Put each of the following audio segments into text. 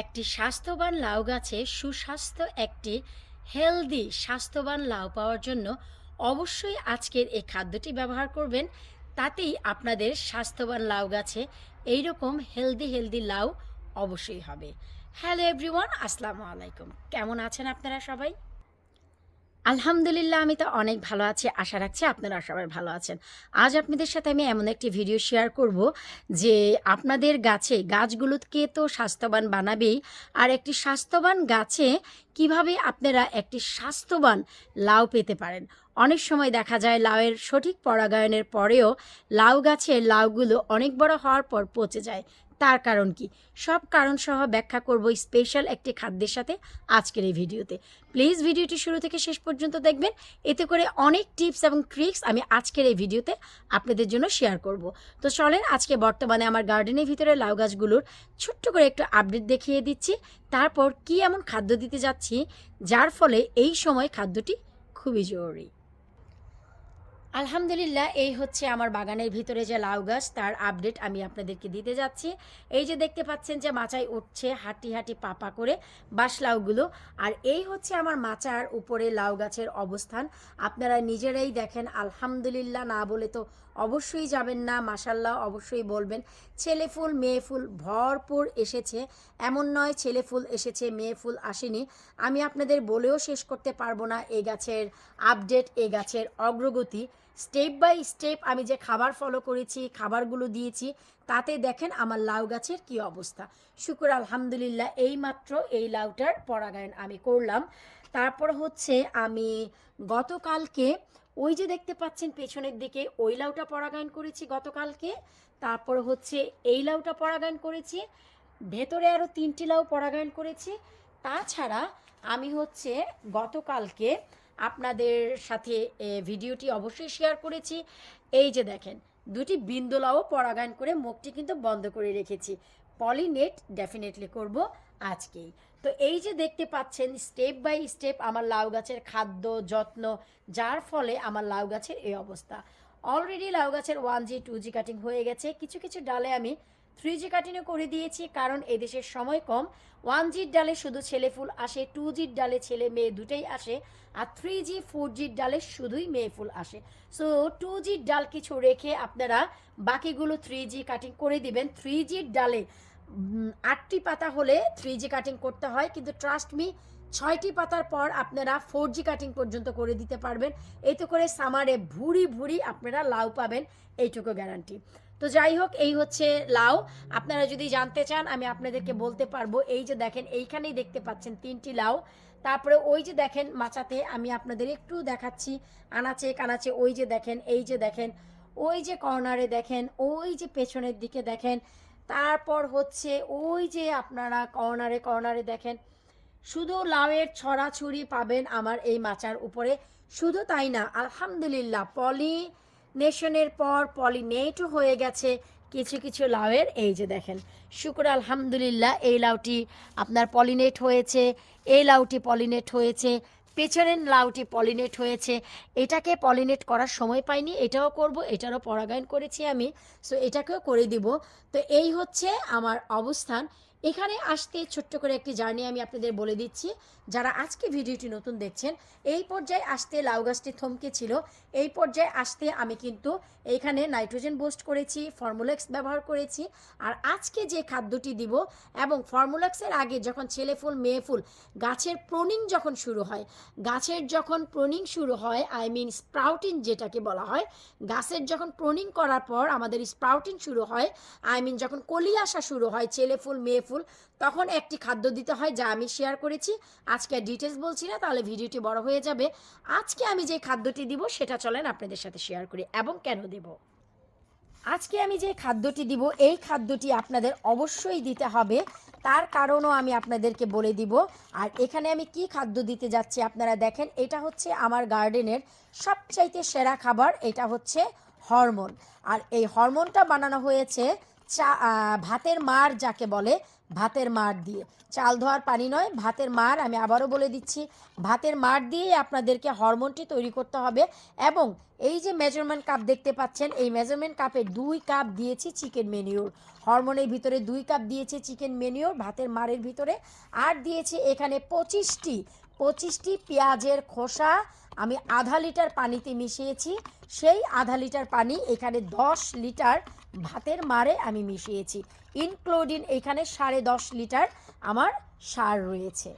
একটি স্বাস্থ্যবান লাউ গাছে সুস্বাস্থ্য একটি হেলদি স্বাস্থ্যবান লাউ পাওয়ার জন্য অবশ্যই আজকের এই খাদ্যটি ব্যবহার করবেন। তাতেই আপনাদের স্বাস্থ্যবান লাউ গাছে এইরকম হেলদি হেলদি লাউ অবশ্যই হবে। হ্যালো এভরিওয়ান, আসসালামু আলাইকুম। কেমন আছেন আপনারা সবাই? আলহামদুলিল্লাহ, আমি তো অনেক ভালো আছি। আশা রাখছি আপনারা সবাই ভালো আছেন। আজ আপনাদের সাথে আমি এমন একটি ভিডিও শেয়ার করব যে আপনাদের গাছে গাছগুলোকে তো স্বাস্থ্যবান বানাবেই, আর একটি স্বাস্থ্যবান গাছে কীভাবে আপনারা একটি স্বাস্থ্যবান লাউ পেতে পারেন? অনেক সময় দেখা যায় লাউয়ের সঠিক পরাগায়নের পরেও লাউ গাছের লাউগুলো অনেক বড় হওয়ার পর পচে যায়। তার কারণ কি? সব কারণ সহ ব্যাখ্যা করব স্পেশাল একটি খাদ্যের সাথে আজকের এই ভিডিওতে। প্লিজ ভিডিওটি শুরু থেকে শেষ পর্যন্ত দেখবেন। এতে করে অনেক টিপস এবং ট্রিক্স আমি আজকের এই ভিডিওতে আপনাদের জন্য শেয়ার করব। তো চলেন আজকে বর্তমানে আমার গার্ডেনের ভিতরে লাউ গাছগুলোর ছোট্ট করে একটু আপডেট দেখিয়ে দিচ্ছি। তারপর কি এমন খাদ্য দিতে যাচ্ছি, যার ফলে এই সময় খাদ্যটি খুবই জরুরি। আলহামদুলিল্লাহ, এই হচ্ছে আমার বাগানের ভিতরে যে লাউ গাছ, তার আপডেট আমি আপনাদেরকে দিতে যাচ্ছি। এই যে দেখতে পাচ্ছেন যে মাচায় উঠছে হাঁটি হাঁটি পাপা করে বাঁশ লাউগুলো। আর এই হচ্ছে আমার মাচার উপরে লাউ গাছের অবস্থান। আপনারা নিজেরাই দেখেন, আলহামদুলিল্লাহ না বলে তো অবশ্যই যাবেন না মাসাল্লাহ অবশ্যই বলবেন। ছেলে ফুল, মেয়ে ফুল ভরপুর এসেছে। এমন নয়, ছেলে ফুল এসেছে, মেয়ে ফুল আসেনি। আমি আপনাদের বলেও শেষ করতে পারব না এই গাছের আপডেট এই গাছের অগ্রগতি। স্টেপ বাই স্টেপ আমি যে খাবার ফলো করেছি, খাবারগুলো দিয়েছি, তাতে দেখেন আমার লাউ গাছের কি অবস্থা। শুকুর আলহামদুলিল্লাহ, এই মাত্র এই লাউটার পরাগায়ন আমি করলাম। তারপর হচ্ছে আমি গতকালকে ওই যে দেখতে পাচ্ছেন পেছনের দিকে ওই লাউটা পরাগায়ন করেছি গতকালকে। তারপর হচ্ছে এই লাউটা পরাগায়ন করেছি, ভেতরে আরও তিনটি লাউ পরাগায়ন করেছি। তাছাড়া আমি হচ্ছে গতকালকে আপনাদের সাথে ভিডিওটি অবশ্যই শেয়ার করেছি। এই যে দেখেন, দুটি বিন্দুলাও পরাগায়ন করে মুখটি কিন্তু বন্ধ করে রেখেছি। পলিনেট ডেফিনেটলি করব আজকেই। তো এই যে দেখতে পাচ্ছেন স্টেপ বাই স্টেপ আমার লাউ গাছের খাদ্য, যত্ন, যার ফলে আমার লাউ গাছের এই অবস্থা। অলরেডি লাউ গাছের one G two G cutting হয়ে গেছে। কিছু কিছু ডালে আমি থ্রি জি কাটিংও করে দিয়েছি, কারণ এদেশের সময় কম। ওয়ান জির ডালে শুধু ছেলে ফুল আসে টু জির ডালে ছেলে মেয়ে দুটোই আসে, আর থ্রি জি ফোর জির ডালে শুধুই মেয়ে ফুল আসে। সো টু জির ডাল কিছু রেখে আপনারা বাকিগুলো থ্রি জি কাটিং করে দিবেন। থ্রি জির ডালে আটটি পাতা হলে থ্রি জি কাটিং করতে হয়, কিন্তু ট্রাস্ট মি, ছয়টি পাতার পর আপনারা ফোর জি কাটিং পর্যন্ত করে দিতে পারবেন। এতে করে সামারে ভুড়ি ভুড়ি আপনারা লাউ পাবেন, এইটুকু গ্যারান্টি। তো যাই হোক, এই হচ্ছে লাউ। আপনারা যদি জানতে চান, আমি আপনাদেরকে বলতে পারব, এই যে দেখেন, এইখানেই দেখতে পাচ্ছেন তিনটি লাউ। তারপরে ওই যে দেখেন, মাচাতে আমি আপনাদের একটু দেখাচ্ছি, আনাচে কানাচে ওই যে দেখেন, এই যে দেখেন, ওই যে কর্নারে দেখেন, ওই যে পেছনের দিকে দেখেন। তারপর হচ্ছে ওই যে আপনারা কর্নারে কর্নারে দেখেন, শুধু লাউয়ের ছড়াছড়ি পাবেন আমার এই মাচার উপরে। শুধু তাই না, আলহামদুলিল্লাহ পলিনেশনের পর পলিনেটও হয়ে গেছে। কিছু কিছু লাউয়ের, এই যে দেখেন। শুক্র আলহামদুলিল্লাহ, এই লাউটি আপনার পলিনেট হয়েছে, এই লাউটি পলিনেট হয়েছে, পেছনের লাউটি পলিনেট হয়েছে। এটাকে পলিনেট করার সময় পাইনি, এটাও করব, এটারও পরাগায়ন করেছি আমি সো এটাকেও করে দিব। তো এই হচ্ছে আমার অবস্থান। এখানে আসতে ছোট্ট করে একটি জার্নি আমি আপনাদের বলে দিচ্ছি। যারা আজকে ভিডিওটি নতুন দেখছেন, এই পর্যায়ে আসতে লাউ গাছটি থমকে ছিল। এই পর্যায়ে আসতে আমি কিন্তু এইখানে নাইট্রোজেন বোস্ট করেছি, ফর্মুলেক্স ব্যবহার করেছি। আর আজকে যে খাদ্যটি দিব এবং ফর্মুলেক্সের আগে যখন ছেলে ফুল, মেয়ে ফুল, গাছের প্রনিং যখন শুরু হয়, গাছের যখন প্রনিং শুরু হয়, আই মিন স্প্রাউটিং যেটাকে বলা হয়, গাছের যখন প্রনিং করার পর আমাদের স্প্রাউটিং শুরু হয়, আই মিন যখন কলি আসা শুরু হয়, ছেলে ফুল, মেয়ে ফুল তখন একটি খাদ্য দিতে হয় যা আমি শেয়ার করেছি। আজকে ডিটেলস বলছি না, তাহলে ভিডিওটি বড় হয়ে যাবে। আজকে আমি যে খাদ্যটি দিব, সেটা চলেন আপনাদের সাথে শেয়ার করি এবং কেন দেব। আজকে আমি যে খাদ্যটি দিব, এই খাদ্যটি আপনাদের অবশ্যই দিতে হবে। তার কারণও আমি আপনাদেরকে বলে দিব। আর এখানে আমি কি খাদ্য দিতে যাচ্ছি আপনারা দেখেন, এটা হচ্ছে আমার গার্ডেনের সবচাইতে সেরা খাবার, এটা হচ্ছে হরমোন। আর এই হরমোনটা বানানো হয়েছে চা ভাতের মার যাকে বলে, ভাতের মার দিয়ে। চাল ধোয়ার পানি নয়, ভাতের মার আমি আবারও বলে দিচ্ছি। ভাতের মার দিয়েই আপনাদেরকে হরমোনটি তৈরি করতে হবে এবং এই যে মেজারমেন্ট কাপ দেখতে পাচ্ছেন, এই মেজারমেন্ট কাপে দুই কাপ দিয়েছি চিকেন মেনিওর হরমোনের ভিতরে দুই কাপ দিয়েছি চিকেন মেনিওর ভাতের মারের ভিতরে। আর দিয়েছি এখানে পঁচিশটি পঁচিশটি পেঁয়াজের খোসা। আমি আধা লিটার পানিতে মিশিয়েছি, সেই আধা লিটার পানি এখানে দশ লিটার ভাতের মারে আমি মিশিয়েছি। ইনক্লুডিং এখানে সাড়ে দশ লিটার আমার সার রয়েছে।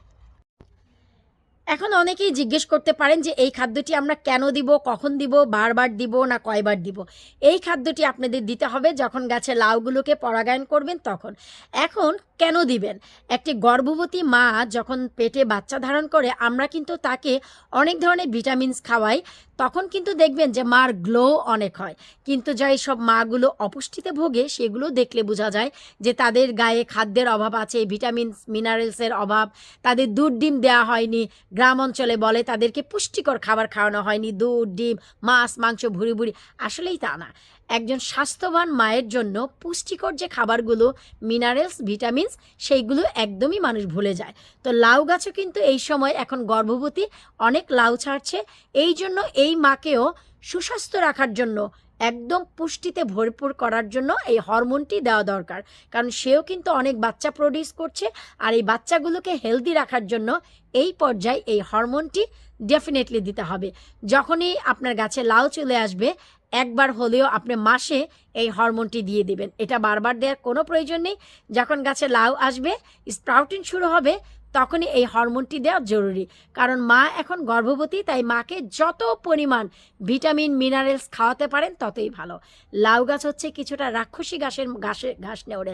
এখন অনেকেই জিজ্ঞেস করতে পারেন যে এই খাদ্যটি আমরা কেন দিব, কখন দিব, বারবার দিব না কয়বার দিব? এই খাদ্যটি আপনাদের দিতে হবে যখন গাছে লাউগুলোকে পরাগায়ন করবেন তখন। এখন কেন দিবেন? একটি গর্ভবতী মা যখন পেটে বাচ্চা ধারণ করে, আমরা কিন্তু তাকে অনেক ধরনের ভিটামিনস খাওয়াই, তখন কিন্তু দেখবেন যে মার গ্লো অনেক হয়। কিন্তু যাই সব মাগুলো অপুষ্টিতে ভোগে, সেগুলো দেখলে বোঝা যায় যে তাদের গায়ে খাদ্যের অভাব আছে, ভিটামিনস, মিনারেলসের অভাব, তাদের দুধ ডিম দেওয়া হয়নি, গ্রাম অঞ্চলে বলে তাদেরকে পুষ্টিকর খাবার খাওয়ানো হয়নি, দুধ, ডিম, মাছ, মাংস, ভুড়ি ভুড়ি। আসলেই তা না। একজন স্বাস্থ্যবান মায়ের জন্য পুষ্টিকর যে খাবারগুলো মিনারেলস ভিটামিনস সেইগুলো একদমই মানুষ ভুলে যায়। তো লাউ গাছও কিন্তু এই সময় এখন গর্ভবতী, অনেক লাউ ছাড়ছে। এই জন্য এই মাকেও সুস্বাস্থ্য রাখার জন্য, একদম পুষ্টিতে ভরপুর করার জন্য এই হরমোনটি দেওয়া দরকার। কারণ সেও কিন্তু অনেক বাচ্চা প্রডিউস করছে আর এই বাচ্চাগুলোকে হেলদি রাখার জন্য এই পর্যায়ে এই হরমোনটি ডেফিনেটলি দিতে হবে। যখনই আপনার গাছে লাউ চলে আসবে একবার হলেও আপনি মাসে এই হরমোনটি দিয়ে দিবেন। এটা বারবার দেওয়ার কোনো প্রয়োজন নেই। যখন গাছে লাউ আসবে স্প্রাউটিং শুরু হবে, তখনই এই হরমোনটি দেওয়া জরুরি। কারণ মা এখন গর্ভবতী, তাই মাকে যত পরিমাণ ভিটামিন, মিনারেলস খাওয়াতে পারেন, ততই ভালো। লাউ গাছ হচ্ছে কিছুটা রাক্ষসী গাছের গাছের ঘাস নেওয়া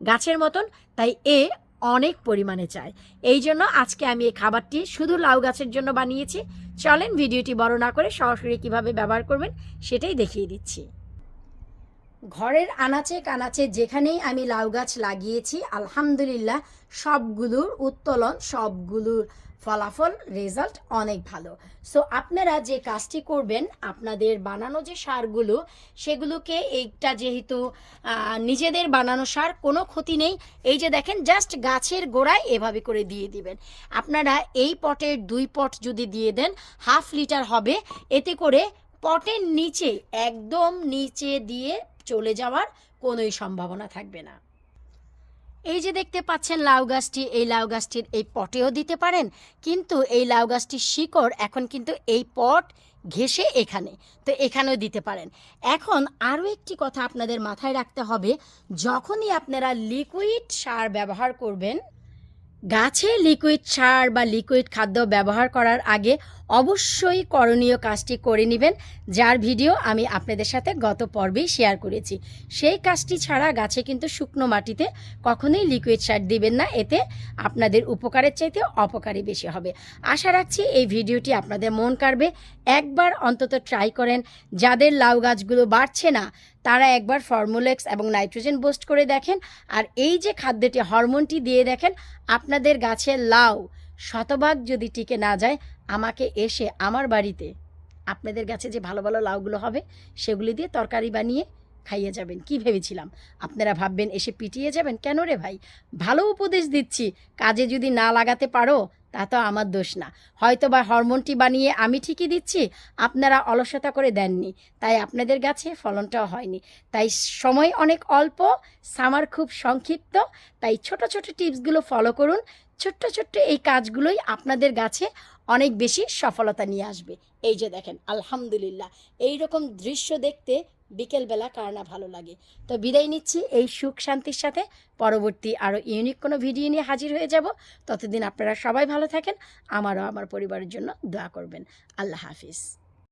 গাছের মতন, তাই এ অনেক পরিমাণে চায়। এই জন্য আজকে আমি এই খাবারটি শুধু লাউ গাছের জন্য বানিয়েছি। চলেন ভিডিওটি বড় না করে সরাসরি কীভাবে ব্যবহার করবেন সেটাই দেখিয়ে দিচ্ছি। ঘরের আনাচে কানাচে যেখানেই আমি লাউ গাছ লাগিয়েছি, আলহামদুলিল্লাহ সবগুলোর উত্তোলন সবগুলোর ফলাফল রেজাল্ট অনেক ভালো। সো আপনারা যে কাজটি করবেন, আপনাদের বানানো যে সারগুলো, সেগুলোকে এইটা যেহেতু নিজেদের বানানো সার, কোনো ক্ষতি নেই। এই যে দেখেন জাস্ট গাছের গোড়ায় এভাবে করে দিয়ে দিবেন। আপনারা এই পটের দুই পট যদি দিয়ে দেন হাফ লিটার হবে। এতে করে পটের নিচে, একদম নিচে দিয়ে চলে যাওয়ার কোনোই সম্ভাবনা থাকবে না। এই যে দেখতে পাচ্ছেন লাউ গাছটি, এই লাউ গাছটির এই পটেও দিতে পারেন, কিন্তু এই লাউ গাছটির শিকড় এখন কিন্তু এই পট ঘেসে এখানে, তো এখানেও দিতে পারেন। এখন আরও একটি কথা আপনাদের মাথায় রাখতে হবে, যখনই আপনারা লিকুইড সার ব্যবহার করবেন গাছে লিকুইড সার বা লিকুইড খাদ্য ব্যবহার করার আগে অবশ্যই করণীয় কাজটি করে নেবেন, যার ভিডিও আমি আপনাদের সাথে গত পর্বেই শেয়ার করেছি। সেই কাজটি ছাড়া গাছে কিন্তু শুকনো মাটিতে কখনোই লিকুইড সার দিবেন না, এতে আপনাদের উপকারের চাইতে অপকারী বেশি হবে। আশা রাখছি এই ভিডিওটি আপনাদের মন কাড়বে। একবার অন্তত ট্রাই করেন। যাদের লাউ গাছগুলো বাড়ছে না তারা একবার ফর্মুলেক্স এবং নাইট্রোজেন বুস্ট করে দেখেন। আর এই যে খাদ্যটি, হরমোনটি দিয়ে দেখেন, আপনাদের গাছের লাউ শতভাগ যদি টিকে না যায়, আমাকে এসে আমার বাড়িতে আপনাদের গাছে যে ভালো ভালো লাউগুলো হবে, সেগুলি দিয়ে তরকারি বানিয়ে খাইয়ে যাবেন। কি ভেবেছিলাম? আপনারা ভাববেন, এসে পিটিয়ে যাবেন? কেন রে ভাই? ভালো উপদেশ দিচ্ছি। কাজে যদি না লাগাতে পারো তা তো আমার দোষ না। হয়তো বা হরমোনটি বানিয়ে আমি ঠিকই দিচ্ছি, আপনারা অলসতা করে দেননি, তাই আপনাদের গাছে ফলনটাও হয়নি। তাই সময় অনেক অল্প, সামার খুব সংক্ষিপ্ত, তাই ছোট ছোট টিপসগুলো ফলো করুন, ছোট্ট ছোট্ট এই কাজগুলোই আপনাদের গাছে অনেক বেশি সফলতা নিয়ে আসবে। এই যে দেখেন, আলহামদুলিল্লাহ এই রকম দৃশ্য দেখতে বিকেলবেলা কার না ভালো লাগে। তো বিদায় নিচ্ছি এই সুখ শান্তির সাথে। পরবর্তী আরও ইউনিক কোনো ভিডিও নিয়ে হাজির হয়ে যাব। ততদিন আপনারা সবাই ভালো থাকেন। আমারও আমার পরিবারের জন্য দোয়া করবেন। আল্লাহ হাফিজ।